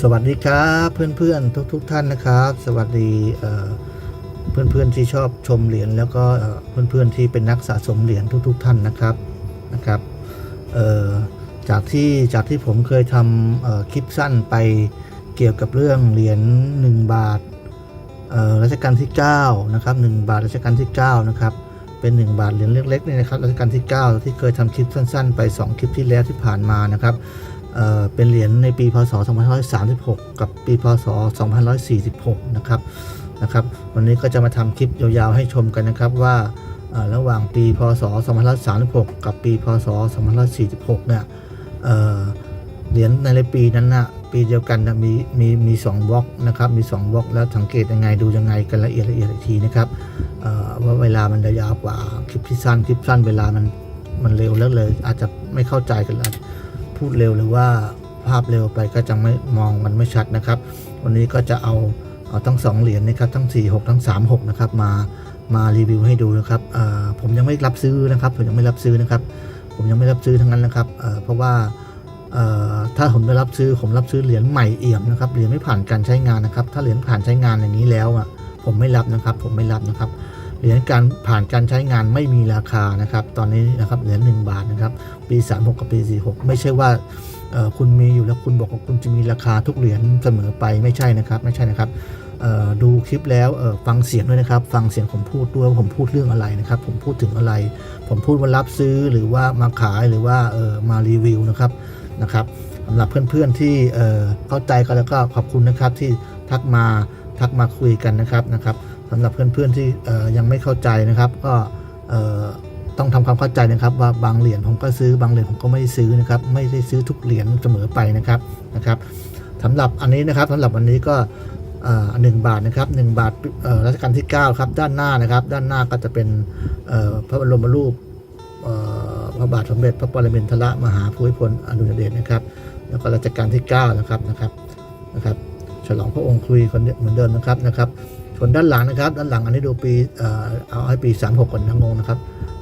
สวัสดีครับเพื่อนๆทุกๆทท่านนะครับ สวัสดีเอ่อเพื่อนๆที่ชอบชมเหรียญแล้วก็เอ่อเพื่อนๆที่เป็นนักสะสมเหรียญทุกๆท่านนะครับนะครับจากที่จากที่ผมเคยทำคลิปสั้นไปเกี่ยวกับเรื่องเหรียญ1 บาทรัชกาลที่9นะครับ1บาทรัชกาลที่9นะครับเป็น 1 บาทเหรียญเล็กๆนี่นะครับรัชกาลที่ 9 ที่เคยทำคลิปสั้น ๆ ไป 2 คลิปที่แล้วที่ผ่านมานะครับ เเป็นเหรียญในปีพศ 2536 กับปีพศ 2546 นะครับนะครับ วันนี้ก็จะมาทำคลิปยาวๆให้ชมกันนะครับว่าระหว่างปีพศ 2536 กับปีพศ 2546 เนี่ยเหรียญในปีนั้นนะปีเดียวกันนะมีมีมีสองบล็อกนะครับ มี2บล็อกแล้วสังเกตยังไงดูยังไงกันละเอียดละเอียดอีกทีนะครับว่าเวลามันยาวกว่าคลิปที่สั้นคลิปสั้นเวลามันมันเร็วแล้วเลย อาจจะไม่เข้าใจกันแล้ว พูดเร็วหรือว่าภาพเร็วไปก็จะไม่มองมันไม่ชัดนะครับ วันนี้ก็จะเอาเอาทั้งสองเหรียญนะครับทั้ง 4 6 ทั้ง 3 6 นะครับ มามารีวิวให้ดูนะครับผมยังไม่รับซื้อนะครับ ผมยังไม่รับซื้อนะครับ ผมยังไม่รับซื้อทั้งนั้นนะครับเพราะว่าถ้าผมจะรับซื้อผมรับซื้อเหรียญใหม่เอี่ยมนะครับเหรียญไม่ผ่านการใช้งานนะครับ ถ้าเหรียญผ่านใช้งานอย่างนี้แล้วอะผมไม่รับนะครับ ผมไม่รับนะครับ เหรียญการผ่านการใช้งานไม่มีราคานะครับ ตอนนี้นะครับเหรียญ1บาทนะครับ ปี 36 กับปี 46 ไม่ใช่ว่าคุณมีอยู่แล้วคุณบอกว่าคุณจะมีราคาทุกเหรียญเสมอไปไม่ใช่นะครับ ไม่ใช่นะครับดูคลิปแล้วฟังเสียงด้วยนะครับ ฟังเสียงผมพูดด้วยว่าผมพูดเรื่องอะไรนะครับ ผมพูดถึงอะไร ผมพูดว่ารับซื้อหรือว่ามาขายหรือว่ามารีวิวนะครับนะครับสำหรับเพื่อนๆที่เอ่อเข้าใจกันแล้วก็ขอบคุณนะครับที่ทักมาทักมาคุยกันนะครับนะครับ สำหรับเพื่อนๆที่เอ่ยังไม่เข้าใจนะครับ ก็ต้องทำความเข้าใจนะครับ ว่าบางเหรียญผมก็ซื้อบางเหรียญผมก็ไม่ได้ซื้อนะครับ ไม่ได้ซื้อทุกเหรียญเสมอไปนะครับนะครับสำหรับอันนี้นะครับสำหรับวันนี้ก็หนึ่งบาทนะครับหนึ่งบาทรัชกาลที่9ครับด้านหน้านะครับ ด้านหน้าก็จะเป็นพระบรมรูปพระบาทสมเด็จพระปรมินทรมหาภูมิพลอดุลยเดชนะครับ แล้วก็รัชกาลที่9นะครับนะครับนะครับ ฉลองพระองค์คุยคนเดียวเหมือนเดิมนะครับนะครับ ส่วนด้านหลังนะครับ ด้านหลังอันนี้ดูปีเอ่อเอาให้ปี 36 ก่อนนะงงนะครับ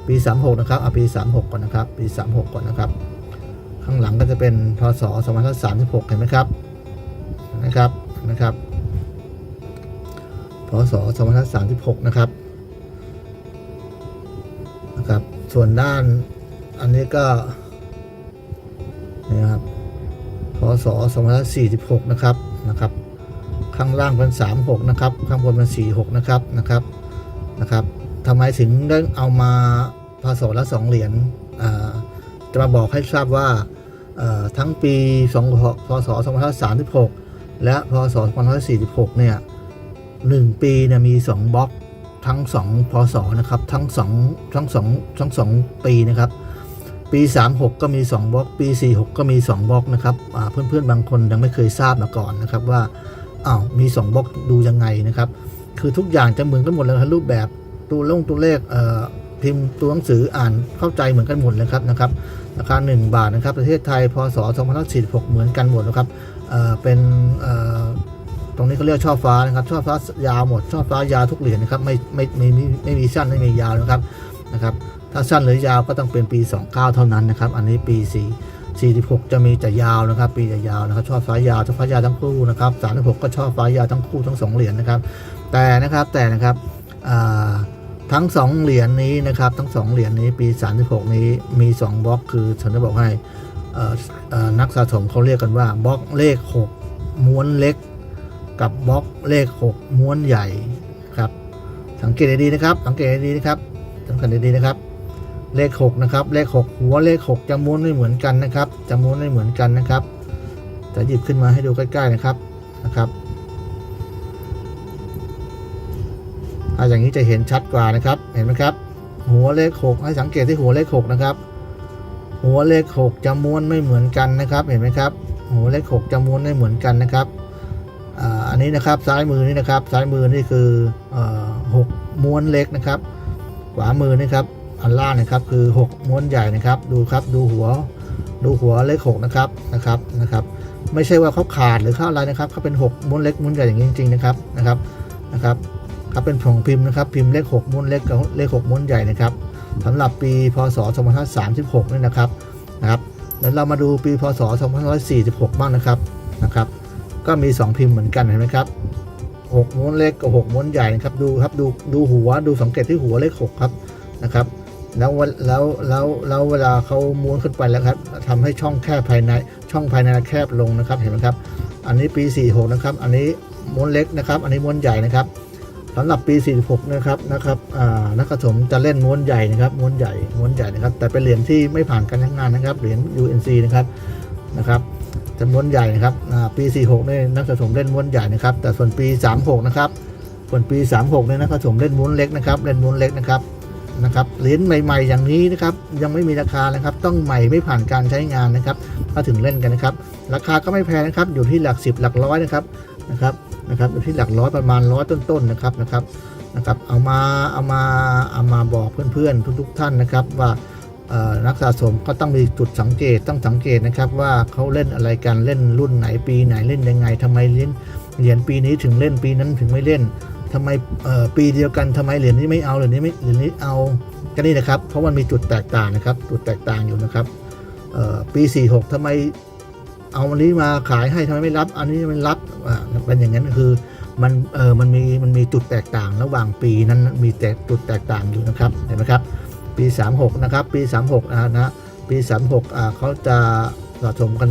ปี 36 นะครับเอาปี 36 ก่อนนะครับ ปี 36 ก่อนนะครับ ข้างหลังก็จะเป็นพศ2536 เห็นไหมครับนไหมครับนไหมครับพศ2536 นะครับนะครับ ส่วนด้านอันนี้ก็นี่นะครับพศ2546 นะครับนะครับ ข้างล่างเป็น36นะครับ ข้างบนเป็น46นะครับนะครับนะครับทำไมถึงได้เอามาพศละสองเหรียญจะมาบอกให้ทราบว่าทั้งปี2พศ2536 และพศ2546 เนี่ยหนึ่งปีเนี่ยมี 2บล็อกทั้ง 2 พศนะครับ ทั้ง 2 ทั้ง 2 ทั้ง 2 ปีนะครับ ปี 36 ก็มี 2บล็อก ปี 46 ก็มี 2บล็อกนะครับอ่าเพื่อนๆ บางคนยังไม่เคยทราบมาก่อนนะครับว่า อ้าวมี2บล็อกดูยังไงนะครับ คือทุกอย่างจะเหมือนกันหมดเลยครับรูปแบบตัวลงตัวเลขเอ่อพิมพ์ตัวหนังสืออ่านเข้าใจเหมือนกันหมดเลยครับนะครับราคา 1 บาทนะครับ ประเทศไทยพศ2546 เหมือนกันหมดนะครับเอ่อเป็นเอ่อตรงนี้เขาเรียกช่อฟ้านะครับช่อฟ้ายาวหมดช่อฟ้ายาวทุกเหรียญนะครับไม่ไม่ไม่ไม่ไม่มีสั้นไม่มียาวนะครับนะครับ ถ้าสั้นหรือยาวก็ต้องเป็นปี 29 เท่านั้นนะครับ อันนี้ปี4 46 จะมีแต่ยาวนะครับ ปีจะยาวนะครับ ชอบฟ้ายาวชอบฟ้ายาวทั้งคู่นะครับ36 ก็ชอบฟ้ายาวทั้งคู่ทั้งสองเหรียญนะครับ แต่นะครับแต่นะครับทั้ง 2 เหรียญนี้นะครับ ทั้ง 2 เหรียญนี้ปี 36 นี้มี2บล็อกคือฉันจะบอกให้นักสะสมเขาเรียกกันว่าบล็อกเลข 6 ม้วนเล็ก กับบล็อกเลข 6 ม้วนใหญ่ครับสังเกตดีๆนะครับ สังเกตดีๆนะครับสังเกตดีๆนะครับ เลข 6 นะครับ เลข 6 หัวเลข 6 จะม้วนไม่เหมือนกันนะครับ จะม้วนไม่เหมือนกันนะครับ จะหยิบขึ้นมาให้ดูใกล้ๆนะครับนะครับถ้าอย่างนี้จะเห็นชัดกว่านะครับ เห็นไหมครับ หัวเลข 6 ให้สังเกตที่หัวเลข 6 นะครับ หัวเลข 6 จะม้วนไม่เหมือนกันนะครับ เห็นไหมครับ หัวเลข 6 จะม้วนไม่เหมือนกันนะครับอ่าอันนี้นะครับซ้ายมือนี่นะครับ ซ้ายมือนี่คืออ่อหกม้วนเล็กนะครับ ขวามือนี่ครับ อันล่างนะครับคือ 6 ม้วนใหญ่นะครับ ดูครับดูหัว ดูหัวเลข6นะครับนะครับนะครับไม่ใช่ว่าเขาขาดหรือเขาอะไรนะครับเขาเป็น 6 ม้วนเล็กม้วนใหญ่อย่างนี้จริงๆนะครับนะครับนะครับเขาเป็นผงพิมพ์นะครับ พิมพ์เลข 6 ม้วนเล็กกับเลข 6 ม้วนใหญ่นะครับสำหรับปีพศ2536นี่นะครับนะครับแล้วเรามาดูปีพศ2546 บ้างนะครับนะครับ ก็มี 2 พิมพ์เหมือนกันเห็นไหมครับหกม้วนเล็กกับหกม้วนใหญ่นะครับดูครับดูดูหัวดูสังเกตที่หัวเลขหกครับนะครับ แล้วแล้วแล้วแล้วเวลาเขาม้วนขึ้นไปแล้วครับทำให้ช่องแคบภายในช่องภายในแคบลงนะครับเห็นไหมครับ อันนี้ปี 46 นะครับ อันนี้ม้วนเล็กนะครับ อันนี้ม้วนใหญ่นะครับสำหรับปี 46 นะครับนะครับอ่านักสะสมจะเล่นม้วนใหญ่นะครับม้วนใหญ่ม้วนใหญ่นะครับ แต่เป็นเหรียญที่ไม่ผ่านการใช้งานนะครับเหรียญ UNC นะครับนะครับจะม้วนใหญ่นะครับอ่าปี 46นี่นักสะสมเล่นม้วนใหญ่นะครับ แต่ส่วนปี 36 นะครับส่วนปี 36เนี่ยนักสะสมเล่นม้วนเล็กนะครับเล่นม้วนเล็กนะครับ นะครับเหรียญใหม่ ๆ อย่างนี้นะครับยังไม่มีราคานะครับ ต้องใหม่ไม่ผ่านการใช้งานนะครับถ้าถึงเล่นกันนะครับ ราคาก็ไม่แพงนะครับ อยู่ที่หลักสิบหลักร้อยนะครับนะครับนะครับอยู่ที่หลักร้อยประมาณร้อยต้นๆนะครับนะครับนะครับเอามาเอามาเอามาบอกเพื่อนๆทุก ๆ ท่านนะครับว่านักสะสมก็ต้องมีจุดสังเกตต้องสังเกตนะครับว่าเขาเล่นอะไรกันเล่นรุ่นไหนปีไหนเล่นยังไงทำไมเล่นเหรียญปีนี้ถึงเล่นปีนั้นถึงไม่เล่น ทำไมปีเดียวกันทำไมเหรียญนี้ไม่เอาเหรียญนี้ไม่เหรียญนี้เอาก็นี่นะครับ เพราะมันมีจุดแตกต่างนะครับ จุดแตกต่างอยู่นะครับปี 46ทำไมเอาอันนี้มาขายให้ทำไมไม่รับ อันนี้ไม่รับเป็นอย่างนั้นคือมันเออมันมีมันมีจุดแตกต่างระหว่างปีนั้นมีแตกจุดแตกต่างอยู่นะครับเห็นไหมครับ ปี 36 นะครับ ปี 36นะนะปี 36อ่าเขาจะสะสมกัน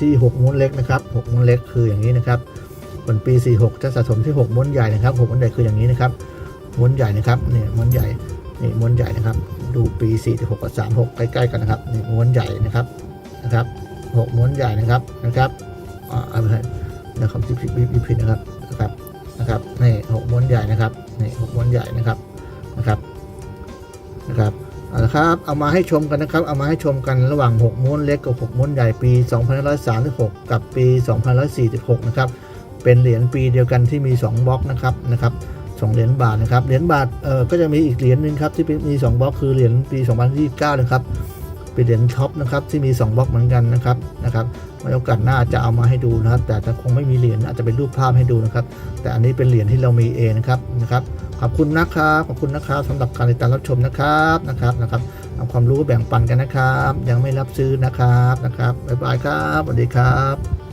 ที่ 6ม้วนเล็กนะครับ6ม้วนเล็กคืออย่างนี้นะครับ ส่วนปี 46 จะสะสมที่ 6ม้วนใหญ่นะครับ6ม้วนใหญ่คืออย่างนี้นะครับม้วนใหญ่นะครับนี่ม้วนใหญ่นี่ม้วนใหญ่นะครับ ดูปี 46 กับ 36 ใกล้ ๆ กันนะครับนี่ม้วนใหญ่นะครับนะครับหกม้วนใหญ่นะครับนะครับอ่าอะไรนะครับที่ผิดผิดผิดนะครับนะครับนะครับนี่หกม้วนใหญ่นะครับนี่หกม้วนใหญ่นะครับนะครับนะครับเอาละครับเอามาให้ชมกันนะครับ เอามาให้ชมกันระหว่าง 6ม้วนเล็กกับ 6ม้วนใหญ่ปี 2536 กับปี 2546 นะครับ เป็นเหรียญปีเดียวกันที่มี 2บล็อกนะครับนะครับสองเหรียญบาทนะครับเหรียญบาทเอ่อก็จะมีอีกเหรียญหนึ่งครับที่มี2บล็อกคือเหรียญปี 2029นะครับเป็นเหรียญท็อปนะครับที่มี 2บล็อกเหมือนกันนะครับนะครับโอกาสหน้าจะเอามาให้ดูนะครับ แต่จะคงไม่มีเหรียญอาจจะเป็นรูปภาพให้ดูนะครับ แต่อันนี้เป็นเหรียญที่เรามีเองนะครับนะครับขอบคุณนะครับขอบคุณนะครับสำหรับการติดตามรับชมนะครับนะครับนะครับเอาความรู้แบ่งปันกันนะครับ ยังไม่รับซื้อนะครับนะครับบ๊ายบายครับสวัสดีครับ